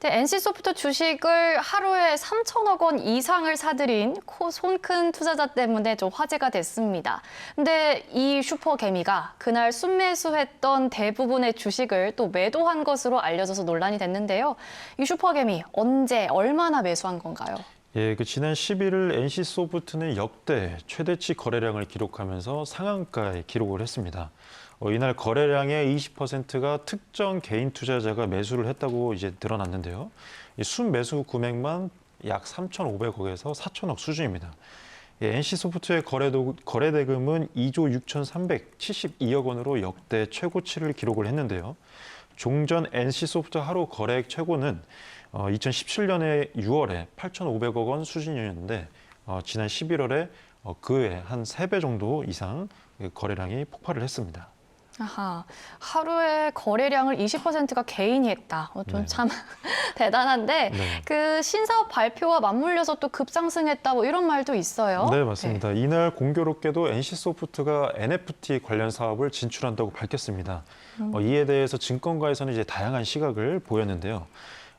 네, NC소프트 주식을 하루에 3천억 원 이상을 사들인 손큰 투자자 때문에 좀 화제가 됐습니다. 근데 이 슈퍼개미가 그날 순매수했던 대부분의 주식을 또 매도한 것으로 알려져서 논란이 됐는데요. 이 슈퍼개미 언제 얼마나 매수한 건가요? 예, 그 지난 11일 NC 소프트는 역대 최대치 거래량을 기록하면서 상한가에 기록을 했습니다. 어, 이날 거래량의 20%가 특정 개인 투자자가 매수를 했다고 이제 드러났는데요. 이 순매수 금액만 약 3,500억에서 4천억 수준입니다. 예, NC 소프트의 거래도, 거래 대금은 2조 6,372억 원으로 역대 최고치를 기록을 했는데요. 종전 NC 소프트 하루 거래액 최고는 어, 2017년에 6월에 8,500억 원 수준이었는데 어, 지난 11월에 어, 그에 한 3배 정도 이상 그 거래량이 폭발을 했습니다. 아하, 하루에 거래량을 20%가 개인이 했다. 어, 네. 좀참 대단한데 네. 그 신사업 발표와 맞물려서 또 급상승했다 뭐 이런 말도 있어요. 네, 맞습니다. 이날 공교롭게도 NC 소프트가 NFT 관련 사업을 진출한다고 밝혔습니다. 어, 이에 대해서 증권가에서는 이제 다양한 시각을 보였는데요.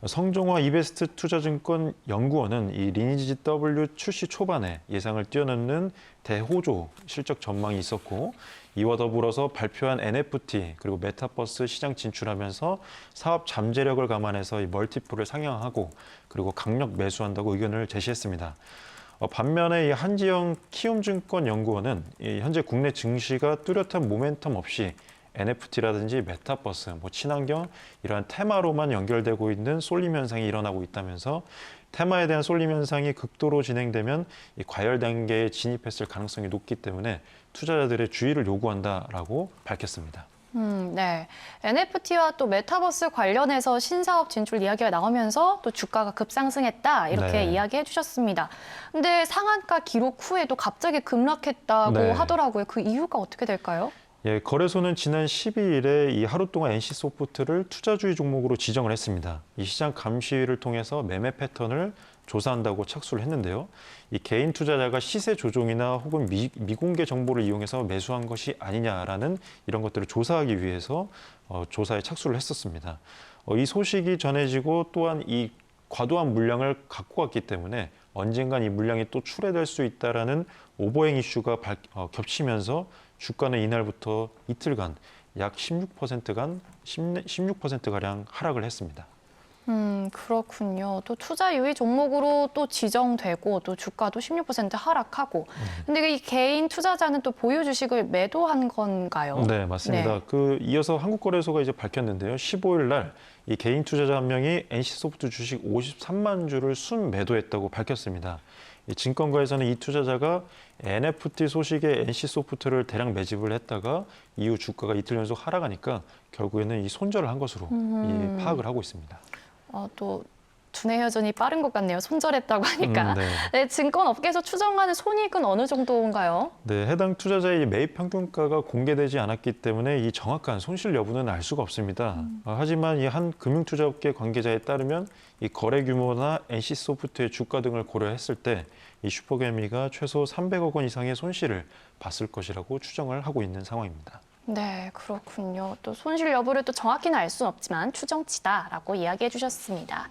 성종화 이베스트 투자증권 연구원은 이 리니지 W 출시 초반에 예상을 뛰어넘는 대호조 실적 전망이 있었고 이와 더불어서 발표한 NFT 그리고 메타버스 시장 진출하면서 사업 잠재력을 감안해서 이 멀티플을 상향하고 그리고 강력 매수한다고 의견을 제시했습니다. 어, 반면에 이 한지영 키움증권 연구원은 이 현재 국내 증시가 뚜렷한 모멘텀 없이 NFT라든지 메타버스, 뭐 친환경 이러한 테마로만 연결되고 있는 쏠림 현상이 일어나고 있다면서 테마에 대한 쏠림 현상이 극도로 진행되면 이 과열 단계에 진입했을 가능성이 높기 때문에 투자자들의 주의를 요구한다라고 밝혔습니다. 음, 네. NFT와 또 메타버스 관련해서 신사업 진출 이야기가 나오면서 또 주가가 급상승했다 이렇게 네. 이야기해 주셨습니다. 근데 상한가 기록 후에도 갑자기 급락했다고 네. 하더라고요. 그 이유가 어떻게 될까요? 예, 거래소는 지난 12일에 이 하루 동안 NC 소프트를 투자주의 종목으로 지정을 했습니다. 이 시장 감시를 통해서 매매 패턴을 조사한다고 착수를 했는데요. 이 개인 투자자가 시세 조종이나 혹은 미, 미공개 정보를 이용해서 매수한 것이 아니냐라는 이런 것들을 조사하기 위해서 어, 조사에 착수를 했었습니다. 어, 이 소식이 전해지고 또한 이 과도한 물량을 갖고 왔기 때문에 언젠간 이 물량이 또 출회될 수 있다라는 오버행 이슈가 발- 어, 겹치면서 주가는 이날부터 이틀간 약 16%간 16% 가량 하락을 했습니다. 음, 그렇군요. 또 투자 유의 종목으로 또 지정되고 또 주가도 16% 하락하고. 근데 이 개인 투자자는 또 보유 주식을 매도한 건가요? 네, 맞습니다. 네. 그 이어서 한국거래소가 이제 밝혔는데요. 15일 날 이 개인 투자자 한 명이 NC소프트 주식 53만 주를 순 매도했다고 밝혔습니다. 이 증권가에서는 이 투자자가 NFT 소식에 NC소프트를 대량 매집을 했다가 이후 주가가 이틀 연속 하락하니까 결국에는 이 손절을 한 것으로 음. 이 파악을 하고 있습니다. 어, 또 두뇌 회전이 빠른 것 같네요. 손절했다고 하니까. 음, 네. 네, 증권업계에서 추정하는 손익은 어느 정도인가요? 네, 해당 투자자의 매입 평균가가 공개되지 않았기 때문에 이 정확한 손실 여부는 알 수가 없습니다. 어, 하지만 이 한 금융투자업계 관계자에 따르면 이 거래 규모나 NC 소프트의 주가 등을 고려했을 때 이 슈퍼개미가 최소 300억 원 이상의 손실을 봤을 것이라고 추정을 하고 있는 상황입니다. 네, 그렇군요. 또 손실 여부를 또 정확히는 알 수는 없지만 추정치다라고 이야기해 주셨습니다.